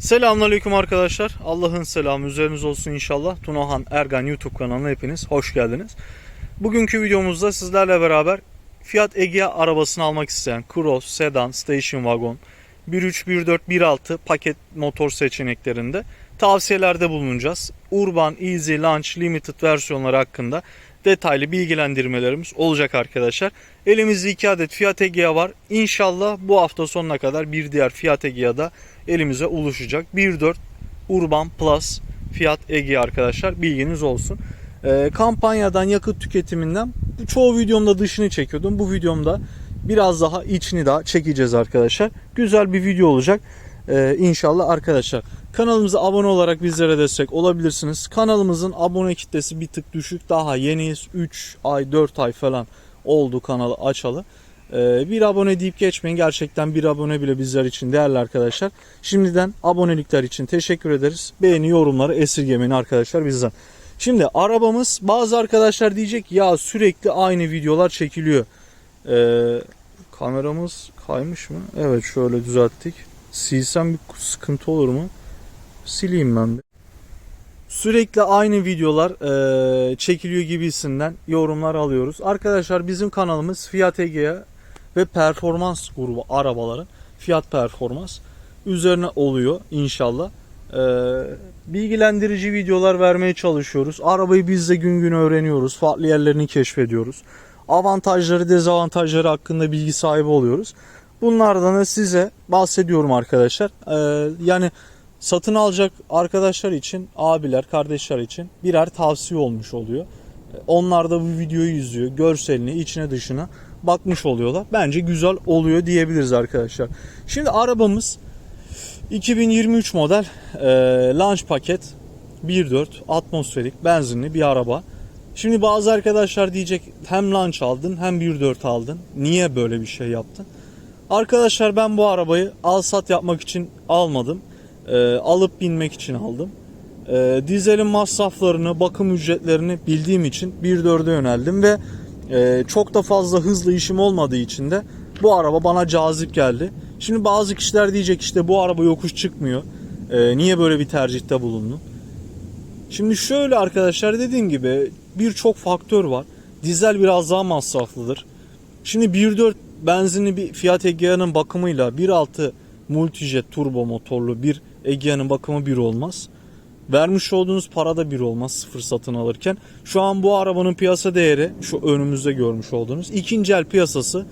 Selamünaleyküm arkadaşlar. Allah'ın selamı üzeriniz olsun inşallah. Tunahan Ergan YouTube kanalına hepiniz hoş geldiniz. Bugünkü videomuzda sizlerle beraber Fiat Egea arabasını almak isteyen Cross, Sedan, Station Wagon, 1.3, 1.4, 1.6 paket motor seçeneklerinde tavsiyelerde bulunacağız. Urban, Easy, Launch, Limited versiyonları hakkında detaylı bilgilendirmelerimiz olacak arkadaşlar. Elimizde 2 adet Fiat Egea var. İnşallah bu hafta sonuna kadar bir diğer Fiat Egea da elimize ulaşacak. 1.4 Urban Plus Fiat Egea arkadaşlar bilginiz olsun. Ee, kampanyadan yakıt tüketiminden çoğu videomda dışını çekiyordum. Bu videomda biraz daha içini daha çekeceğiz arkadaşlar. Güzel bir video olacak. Ee, inşallah arkadaşlar. Kanalımıza abone olarak bizlere destek olabilirsiniz. Kanalımızın abone kitlesi bir tık düşük. Daha yeniyiz. 3 ay 4 ay falan oldu kanalı açalı. Ee, bir abone deyip geçmeyin. Gerçekten bir abone bile bizler için değerli arkadaşlar. Şimdiden abonelikler için teşekkür ederiz. Beğeni yorumları esirgemeyin arkadaşlar bizden. Şimdi arabamız bazı arkadaşlar diyecek ya sürekli aynı videolar çekiliyor. Ee, kameramız kaymış mı? Evet şöyle düzelttik. Silsem bir sıkıntı olur mu? Sileyim ben de. Sürekli aynı videolar e, çekiliyor gibisinden yorumlar alıyoruz. Arkadaşlar bizim kanalımız Fiat Egea ve Performans grubu arabaların fiyat performans üzerine oluyor inşallah. E, bilgilendirici videolar vermeye çalışıyoruz. Arabayı biz de gün gün öğreniyoruz. Farklı yerlerini keşfediyoruz. Avantajları dezavantajları hakkında bilgi sahibi oluyoruz. Bunlardan da size bahsediyorum arkadaşlar. E, yani satın alacak arkadaşlar için, abiler, kardeşler için birer tavsiye olmuş oluyor. Onlar da bu videoyu izliyor. Görselini, içine dışına bakmış oluyorlar. Bence güzel oluyor diyebiliriz arkadaşlar. Şimdi arabamız 2023 model e, launch paket 1.4 atmosferik benzinli bir araba. Şimdi bazı arkadaşlar diyecek hem launch aldın hem 1.4 aldın. Niye böyle bir şey yaptın? Arkadaşlar ben bu arabayı al sat yapmak için almadım. E, alıp binmek için aldım. E, dizelin masraflarını, bakım ücretlerini bildiğim için 1.4'e yöneldim ve e, çok da fazla hızlı işim olmadığı için de bu araba bana cazip geldi. Şimdi bazı kişiler diyecek işte bu araba yokuş çıkmıyor. E, niye böyle bir tercihte bulundun? Şimdi şöyle arkadaşlar dediğim gibi birçok faktör var. Dizel biraz daha masraflıdır. Şimdi 1.4 benzinli bir Fiat Egea'nın bakımıyla 1.6 multijet turbo motorlu bir Egea'nın bakımı bir olmaz. Vermiş olduğunuz para da bir olmaz sıfır satın alırken. Şu an bu arabanın piyasa değeri şu önümüzde görmüş olduğunuz ikinci el piyasası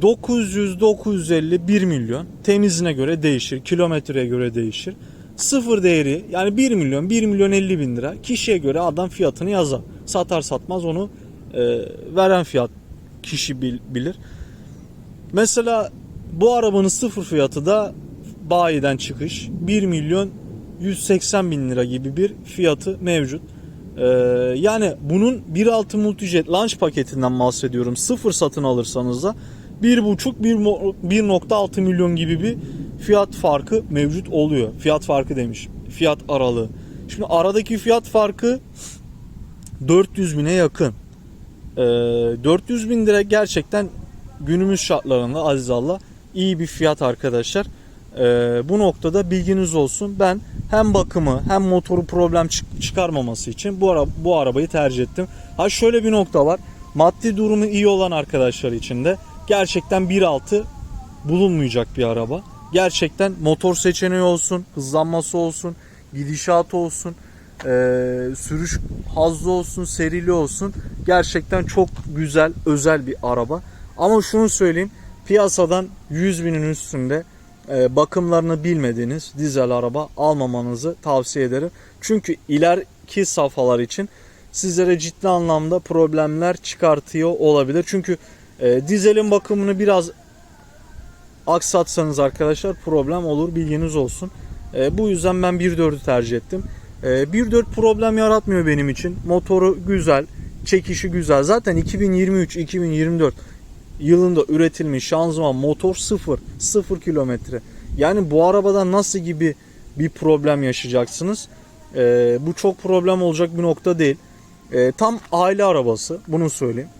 900-950 1 milyon temizine göre değişir kilometreye göre değişir. Sıfır değeri yani 1 milyon 1 milyon 50 bin lira kişiye göre adam fiyatını yazar. Satar satmaz onu e, veren fiyat kişi bil, bilir. Mesela bu arabanın sıfır fiyatı da bayiden çıkış 1 milyon 180 bin lira gibi bir fiyatı mevcut. Ee, yani bunun 1.6 multijet launch paketinden bahsediyorum. Sıfır satın alırsanız da 1.5 1.6 milyon gibi bir fiyat farkı mevcut oluyor. Fiyat farkı demiş. Fiyat aralığı. Şimdi aradaki fiyat farkı 400 bine yakın. Ee, 400 bin lira gerçekten günümüz şartlarında aziz Allah iyi bir fiyat arkadaşlar. Ee, bu noktada bilginiz olsun. Ben hem bakımı hem motoru problem çık- çıkarmaması için bu, ara- bu arabayı tercih ettim. Ha şöyle bir nokta var. Maddi durumu iyi olan arkadaşlar için de gerçekten 1.6 bulunmayacak bir araba. Gerçekten motor seçeneği olsun, hızlanması olsun, gidişatı olsun, e, sürüş hazzı olsun, serili olsun. Gerçekten çok güzel, özel bir araba. Ama şunu söyleyeyim, piyasadan 100 binin üstünde e, bakımlarını bilmediğiniz dizel araba almamanızı tavsiye ederim. Çünkü ileriki safhalar için sizlere ciddi anlamda problemler çıkartıyor olabilir. Çünkü e, dizelin bakımını biraz aksatsanız arkadaşlar problem olur bilginiz olsun. E, bu yüzden ben 1.4'ü tercih ettim. E, 1.4 problem yaratmıyor benim için. Motoru güzel, çekişi güzel. Zaten 2023-2024 yılında üretilmiş şanzıman motor 0 0 kilometre. Yani bu arabada nasıl gibi bir problem yaşayacaksınız? Ee, bu çok problem olacak bir nokta değil. Ee, tam aile arabası bunu söyleyeyim.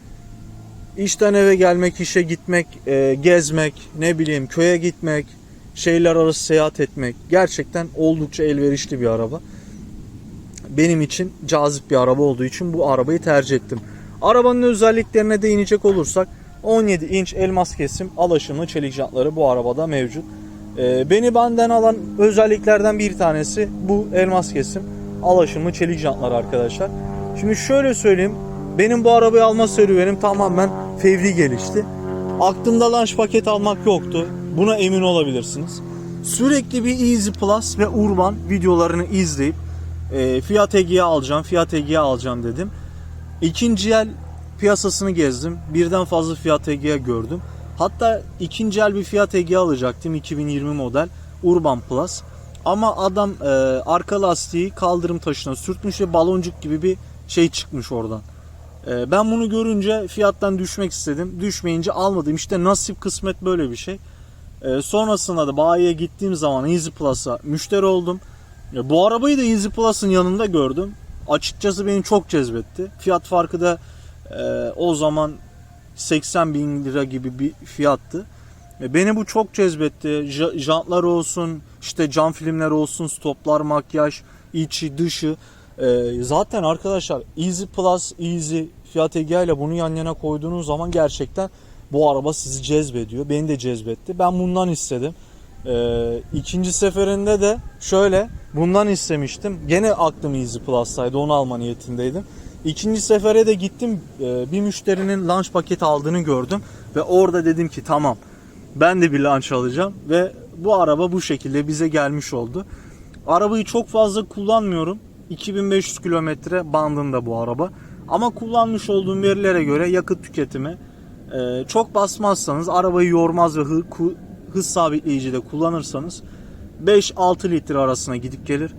İşten eve gelmek, işe gitmek, e, gezmek, ne bileyim köye gitmek, şehirler arası seyahat etmek gerçekten oldukça elverişli bir araba. Benim için cazip bir araba olduğu için bu arabayı tercih ettim. Arabanın özelliklerine değinecek olursak 17 inç elmas kesim alaşımlı çelik jantları bu arabada mevcut. Ee, beni benden alan özelliklerden bir tanesi bu elmas kesim alaşımlı çelik jantlar arkadaşlar. Şimdi şöyle söyleyeyim. Benim bu arabayı alma serüvenim tamamen fevri gelişti. Aklımda launch paket almak yoktu. Buna emin olabilirsiniz. Sürekli bir Easy Plus ve Urban videolarını izleyip e, Fiat Egea alacağım, Fiat Egea alacağım dedim. İkinci el piyasasını gezdim. Birden fazla Fiat Egea gördüm. Hatta ikinci el bir Fiat Egea alacaktım 2020 model Urban Plus. Ama adam e, arka lastiği kaldırım taşına sürtmüş ve baloncuk gibi bir şey çıkmış oradan. E, ben bunu görünce fiyattan düşmek istedim. Düşmeyince almadım. İşte nasip kısmet böyle bir şey. E, sonrasında da bayiye gittiğim zaman Easy Plus'a müşteri oldum. Ya, bu arabayı da Easy Plus'ın yanında gördüm. Açıkçası beni çok cezbetti. Fiyat farkı da e, o zaman 80 bin lira gibi bir fiyattı. E, Beni bu çok cezbetti. J- jantlar olsun, işte cam filmler olsun, stoplar, makyaj, içi, dışı. E, zaten arkadaşlar Easy Plus, Easy, Fiat Egea ile bunu yan yana koyduğunuz zaman gerçekten bu araba sizi cezbediyor. Beni de cezbetti. Ben bundan istedim. E, ikinci seferinde de şöyle bundan istemiştim. Gene aklım Easy Plus'taydı. Onu alma niyetindeydim. İkinci sefere de gittim. E, bir müşterinin lunch paketi aldığını gördüm. Ve orada dedim ki tamam ben de bir lunch alacağım. Ve bu araba bu şekilde bize gelmiş oldu. Arabayı çok fazla kullanmıyorum. 2500 kilometre bandında bu araba. Ama kullanmış olduğum verilere göre yakıt tüketimi e, çok basmazsanız arabayı yormaz ve hız sabitleyici de kullanırsanız 5-6 litre arasına gidip gelir.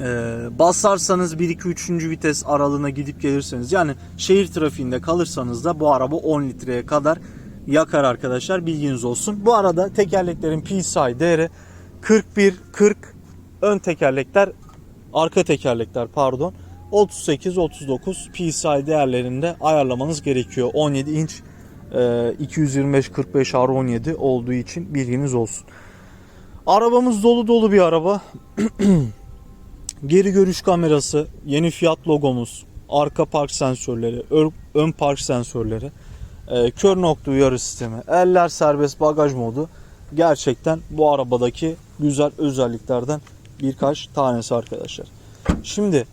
Ee, basarsanız 1-2-3. vites aralığına gidip gelirseniz yani şehir trafiğinde kalırsanız da bu araba 10 litreye kadar yakar arkadaşlar bilginiz olsun. Bu arada tekerleklerin PSI değeri 41 40 ön tekerlekler arka tekerlekler pardon 38 39 PSI değerlerinde ayarlamanız gerekiyor. 17 inç e, 225 45 R17 olduğu için bilginiz olsun. Arabamız dolu dolu bir araba. Geri görüş kamerası, yeni Fiat logomuz, arka park sensörleri, ör- ön park sensörleri, e, kör nokta uyarı sistemi, eller serbest bagaj modu gerçekten bu arabadaki güzel özelliklerden birkaç tanesi arkadaşlar. Şimdi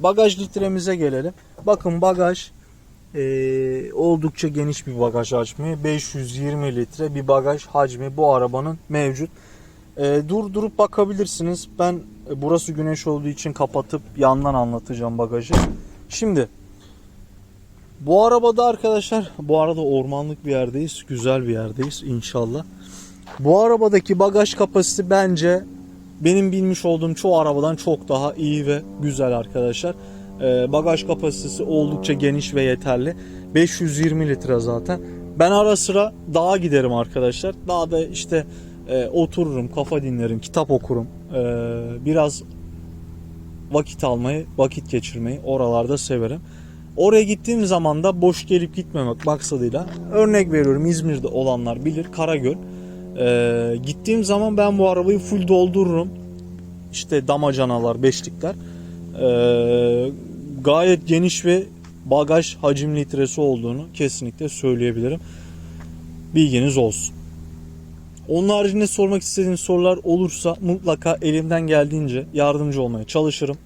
bagaj litremize gelelim. Bakın bagaj e, oldukça geniş bir bagaj hacmi. 520 litre bir bagaj hacmi bu arabanın mevcut. E, durdurup bakabilirsiniz. Ben e, burası güneş olduğu için kapatıp yandan anlatacağım bagajı. Şimdi bu arabada arkadaşlar bu arada ormanlık bir yerdeyiz. Güzel bir yerdeyiz inşallah. Bu arabadaki bagaj kapasitesi bence benim bilmiş olduğum çoğu arabadan çok daha iyi ve güzel arkadaşlar. Ee, bagaj kapasitesi oldukça geniş ve yeterli. 520 litre zaten. Ben ara sıra dağa giderim arkadaşlar. Dağda işte e, otururum, kafa dinlerim, kitap okurum. Ee, biraz vakit almayı, vakit geçirmeyi oralarda severim. Oraya gittiğim zaman da boş gelip gitmemek maksadıyla örnek veriyorum İzmir'de olanlar bilir Karagöl. Ee, gittiğim zaman ben bu arabayı full doldururum. İşte damacanalar, beşlikler. Ee, gayet geniş ve bagaj hacim litresi olduğunu kesinlikle söyleyebilirim. Bilginiz olsun. Onun haricinde sormak istediğiniz sorular olursa mutlaka elimden geldiğince yardımcı olmaya çalışırım.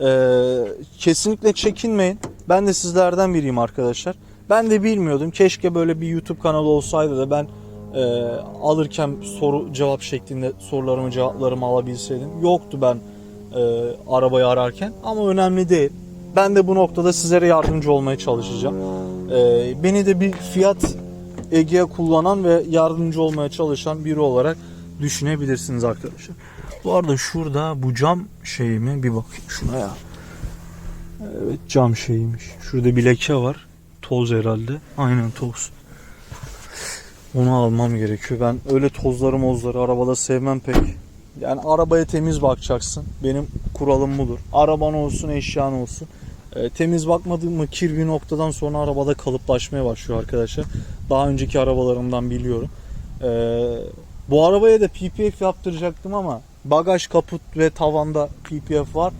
Ee, kesinlikle çekinmeyin. Ben de sizlerden biriyim arkadaşlar. Ben de bilmiyordum. Keşke böyle bir YouTube kanalı olsaydı da ben e, alırken soru cevap şeklinde sorularımı cevaplarımı alabilseydim. Yoktu ben e, arabayı ararken ama önemli değil. Ben de bu noktada sizlere yardımcı olmaya çalışacağım. E, beni de bir fiyat Egea kullanan ve yardımcı olmaya çalışan biri olarak düşünebilirsiniz arkadaşlar. Bu arada şurada bu cam şey mi? Bir bakayım şuna ya. Evet cam şeymiş. Şurada bir leke var. Toz herhalde. Aynen toz. Onu almam gerekiyor. Ben öyle tozları mozları arabada sevmem pek. Yani arabaya temiz bakacaksın. Benim kuralım budur. Araban olsun, eşyan olsun. E, temiz bakmadığım mı kir bir noktadan sonra arabada kalıplaşmaya başlıyor arkadaşlar. Daha önceki arabalarımdan biliyorum. E, Bu arabaya da PPF yaptıracaktım ama bagaj kaput ve tavanda PPF var.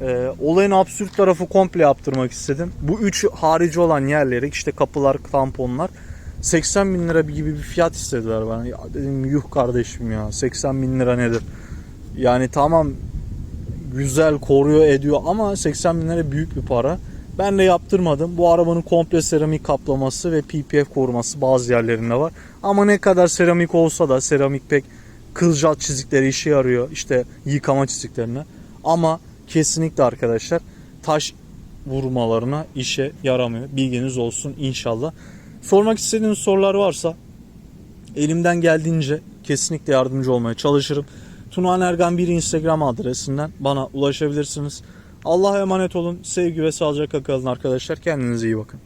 Ee, olayın absürt tarafı komple yaptırmak istedim. Bu üç harici olan yerleri işte kapılar, tamponlar 80 bin lira gibi bir fiyat istediler bana. Ya dedim yuh kardeşim ya 80 bin lira nedir? Yani tamam güzel koruyor ediyor ama 80 bin lira büyük bir para. Ben de yaptırmadım. Bu arabanın komple seramik kaplaması ve PPF koruması bazı yerlerinde var. Ama ne kadar seramik olsa da seramik pek kılcal çizikleri işe yarıyor. İşte yıkama çiziklerine. Ama kesinlikle arkadaşlar taş vurmalarına işe yaramıyor. Bilginiz olsun inşallah. Sormak istediğiniz sorular varsa elimden geldiğince kesinlikle yardımcı olmaya çalışırım. Tunahan Ergan 1 Instagram adresinden bana ulaşabilirsiniz. Allah'a emanet olun. Sevgi ve sağlıcakla kalın arkadaşlar. Kendinize iyi bakın.